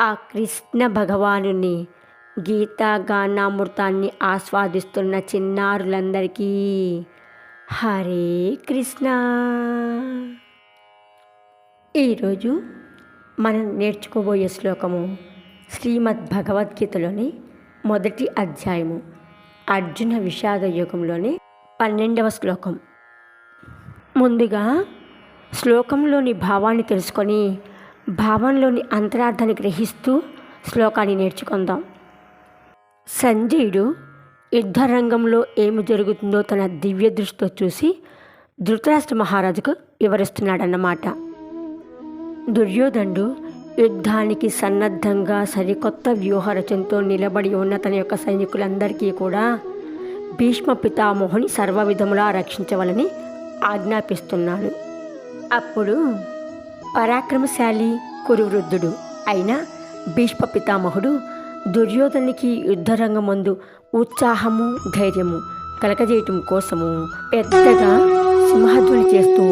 ఆ కృష్ణ భగవానుని గీతా గానామృతాన్ని ఆస్వాదిస్తున్న చిన్నారులందరికీ హరే కృష్ణ. ఈరోజు మనం నేర్చుకోబోయే శ్లోకము శ్రీమద్ భగవద్గీతలోని మొదటి అధ్యాయము అర్జున విషాద యుగంలోని పన్నెండవ శ్లోకం. ముందుగా శ్లోకంలోని భావాన్ని తెలుసుకొని భావంలోని అంతరార్థాన్ని గ్రహిస్తూ శ్లోకాన్ని నేర్చుకుందాం. సంజయుడు యుద్ధరంగంలో ఏమి జరుగుతుందో తన దివ్య దృష్టితో చూసి ధృతరాష్ట్ర మహారాజుకు వివరిస్తున్నాడన్నమాట. దుర్యోధనుడు యుద్ధానికి సన్నద్ధంగా సరికొత్త వ్యూహ రచనతో నిలబడి ఉన్న తన యొక్క సైనికులందరికీ కూడా భీష్మ పితామోహుని సర్వ విధములా రక్షించవలని ఆజ్ఞాపిస్తున్నాడు. అప్పుడు పరాక్రమశాలి కురువృద్ధుడు అయిన భీష్మ పితామహుడు దుర్యోధనికి యుద్ధరంగం ముందు ఉత్సాహము ధైర్యము కలగజేయటం కోసము పెద్దగా సింహధ్వని చేస్తూ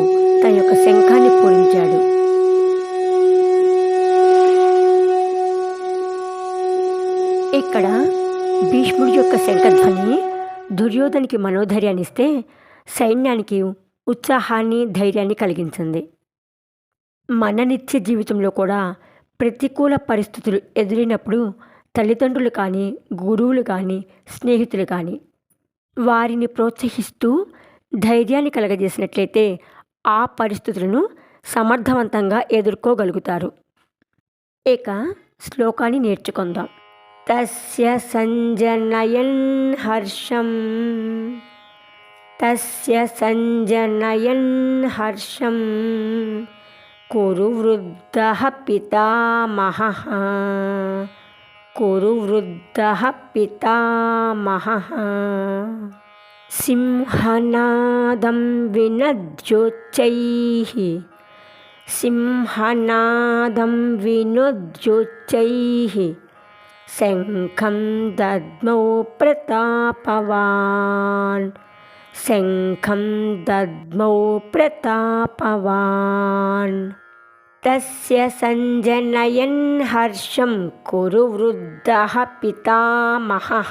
తన యొక్క శంఖాన్ని పూరించాడు. ఇక్కడ భీష్ముడి యొక్క శంఖధ్వని దుర్యోధనికి మనోధైర్యాన్ని ఇస్తే సైన్యానికి ఉత్సాహాన్ని ధైర్యాన్ని కలిగించింది. మన నిత్య జీవితంలో కూడా ప్రతికూల పరిస్థితులు ఎదురైనప్పుడు తల్లిదండ్రులు కానీ గురువులు కానీ స్నేహితులు కానీ వారిని ప్రోత్సహిస్తూ ధైర్యాన్ని కలగజేసినట్లయితే ఆ పరిస్థితులను సమర్థవంతంగా ఎదుర్కోగలుగుతారు. ఇక శ్లోకాన్ని నేర్చుకుందాం. తస్య సంజనయన్ హర్షం. తస్య సంజనయన్ హర్షం. कुरु वृद्धः पितामहः। कुरु वृद्धः पितामहः। सिंहनादं विनद्युच्चैः सिंहनादं विनुद्युच्चैः शङ्खं दद्मौ प्रतापवान्। शङ्खं दद्मौ प्रतापवान्। तस्य सञ्जनयन् हर्षं कुरु वृद्धः पितामहः।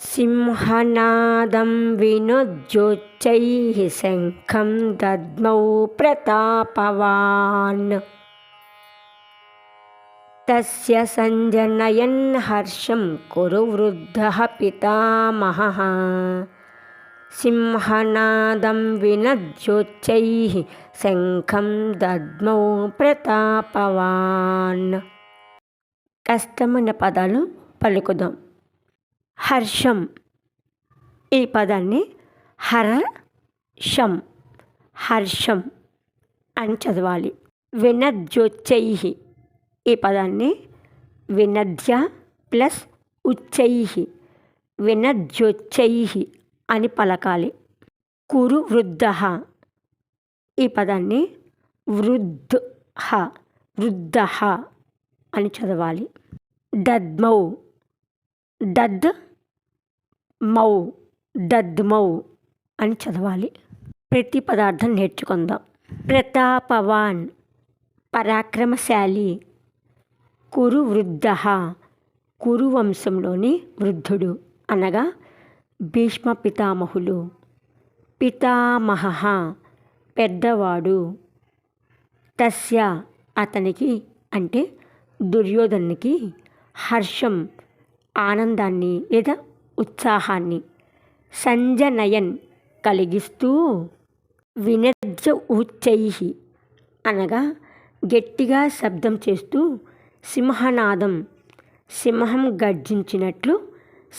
सिंहनादं विनुज्योच्चैः शङ्खं दद्मौ प्रतापवान्। तस्य सञ्जनयन् हर्षं कुरु वृद्धः पितामहः। సింహనాదం వినద్యోచ్చైः శంఖం దద్మౌ ప్రతాపవాన్ కష్టమైన పదాలు పలుకుదాం. హర్షం. ఈ పదాన్ని హర షం హర్షం అని చదవాలి. వినద్యోచ్చై ఈ పదాన్ని వినద్య ప్లస్ ఉచ్చై. వినద్యోచ్చై అని పలకాలి. కురు వృద్ధ. ఈ పదాన్ని వృద్ధ వృద్ధ అని చదవాలి. దద్మౌ. దద్ మౌ దద్మౌ అని చదవాలి. ప్రతి పదార్థం నేర్చుకుందాం. ప్రతాపవాన్ పరాక్రమశాలి. కురు వృద్ధ కురు వంశంలోని వృద్ధుడు అనగా భీష్మ పితామహులు పితామహ పెద్దవాడు. తస్య అతనికి అంటే దుర్యోధనునికి హర్షం ఆనందాన్ని లేదా ఉత్సాహాన్ని సంజనయన్ కలిగిస్తూ వినజ్జ ఉచ్చై అనగా గట్టిగా శబ్దం చేస్తూ సింహనాదం సింహం గర్జించినట్లు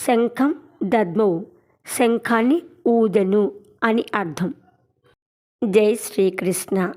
శంఖం దద్మౌ శంఖాన్ని ఊదెను అని అర్థం. జై శ్రీకృష్ణ.